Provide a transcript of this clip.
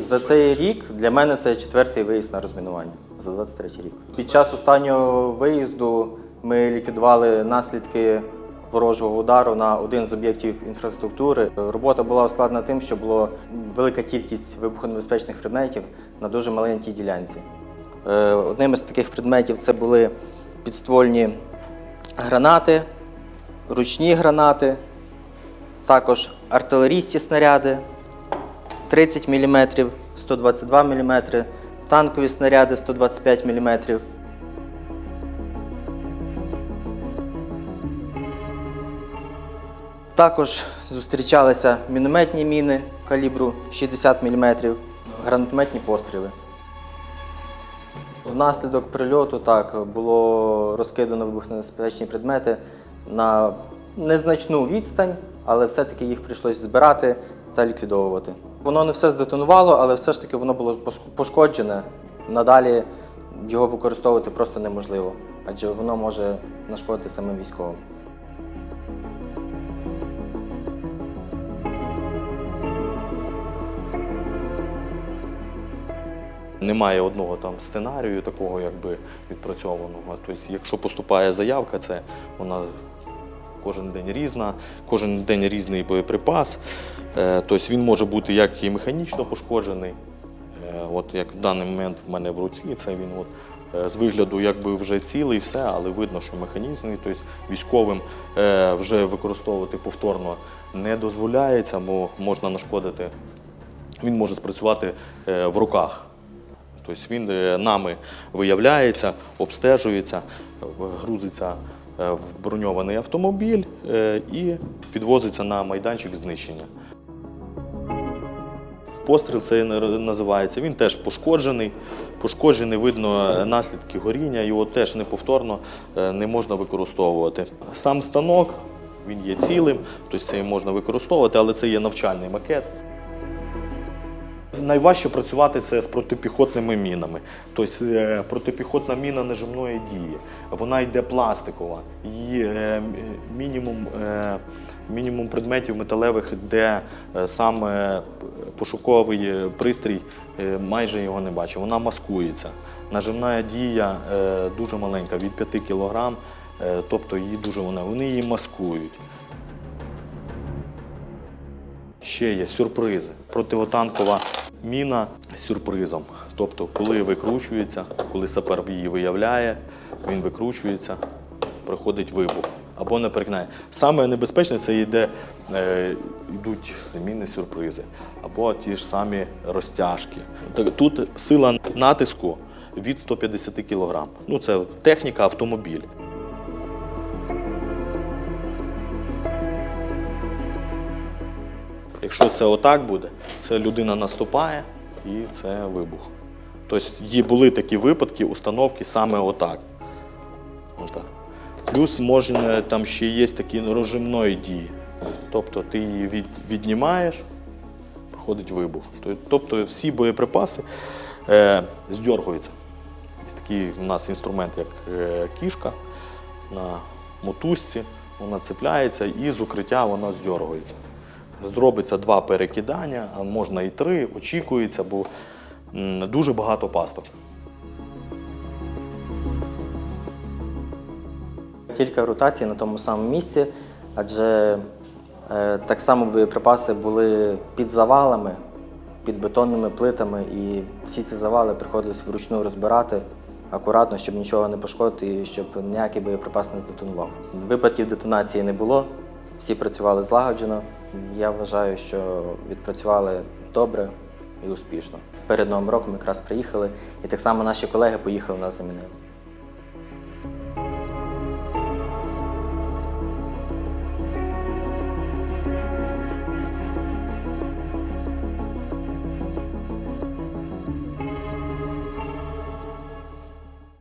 За цей рік для мене це четвертий виїзд на розмінування за 23 рік. Під час останнього виїзду ми ліквідували наслідки ворожого удару на один з об'єктів інфраструктури. Робота була ускладнена тим, що було велика кількість вибухонебезпечних предметів на дуже маленькій ділянці. Е, Одним із таких предметів це були підствольні гранати, ручні гранати, також артилерійські снаряди 30 мм, 122 мм, танкові снаряди 125 мм. Також зустрічалися мінометні міни калібру 60 мм, гранатометні постріли. Внаслідок прильоту так було розкидано вибухонебезпечні предмети на незначну відстань, але все-таки їх прийшлося збирати та ліквідовувати. Воно не все здетонувало, але все ж таки воно було пошкоджене. Надалі його використовувати просто неможливо, адже воно може нашкодити самим військовим. Немає одного там сценарію такого, якби відпрацьованого. Тобто, якщо поступає заявка, це вона кожен день різна, кожен день різний боєприпас. Тобто він може бути як і механічно пошкоджений. Е, От як в даний момент в мене в руці, це він от, е, з вигляду якби вже цілий, все, але видно, що механізмний, тобто військовим вже використовувати повторно не дозволяється, бо можна нашкодити. Він може спрацювати в руках. Тобто він нами виявляється, обстежується, грузиться в броньований автомобіль е, і підвозиться на майданчик знищення. Постріл це називається. Він теж пошкоджений. Пошкоджений, видно е, наслідки горіння, його теж неповторно е, не можна використовувати. Сам станок він є цілим, тобто це можна використовувати, але це є навчальний макет. Найважче працювати це з протипіхотними мінами. Тобто е, протипіхотна міна нажимної дії. Вона йде пластикова. Її е, мінімум, е, мінімум предметів металевих, де саме пошуковий пристрій майже його не бачить. Вона маскується. Нажимна дія дуже маленька, від 5 кг, тобто її дуже вона, вони її маскують. Ще є сюрпризи. Противотанкова міна з сюрпризом. Тобто, коли викручується, коли сапер її виявляє, він викручується, приходить вибух. Або не перекинає. Саме небезпечне це йде, е, йдуть міни сюрпризи, або ті ж самі розтяжки. Тут сила натиску від 150 кг. Ну, це техніка, автомобіль. Якщо це отак буде, це людина наступає і це вибух. Тобто були такі випадки, установки саме отак. отак. Плюс можна, там ще є такі розжимної дії. Тобто ти її від, віднімаєш, проходить вибух. Тобто всі боєприпаси е, здьоргуються. Є такий у нас інструмент, як е, кішка на мотузці, вона цепляється і з укриття вона здьоргується. Зробиться два перекидання, а можна і три, очікується, бо дуже багато пасток. Кілька ротацій на тому самому місці, адже е, так само боєприпаси були під завалами, під бетонними плитами, і всі ці завали приходилось вручну розбирати акуратно, щоб нічого не пошкодити і щоб ніякий боєприпас не здетонував. Випадків детонації не було, всі працювали злагоджено. Я вважаю, що відпрацювали добре і успішно. Перед Новим роком якраз приїхали, і так само наші колеги поїхали нас замінили.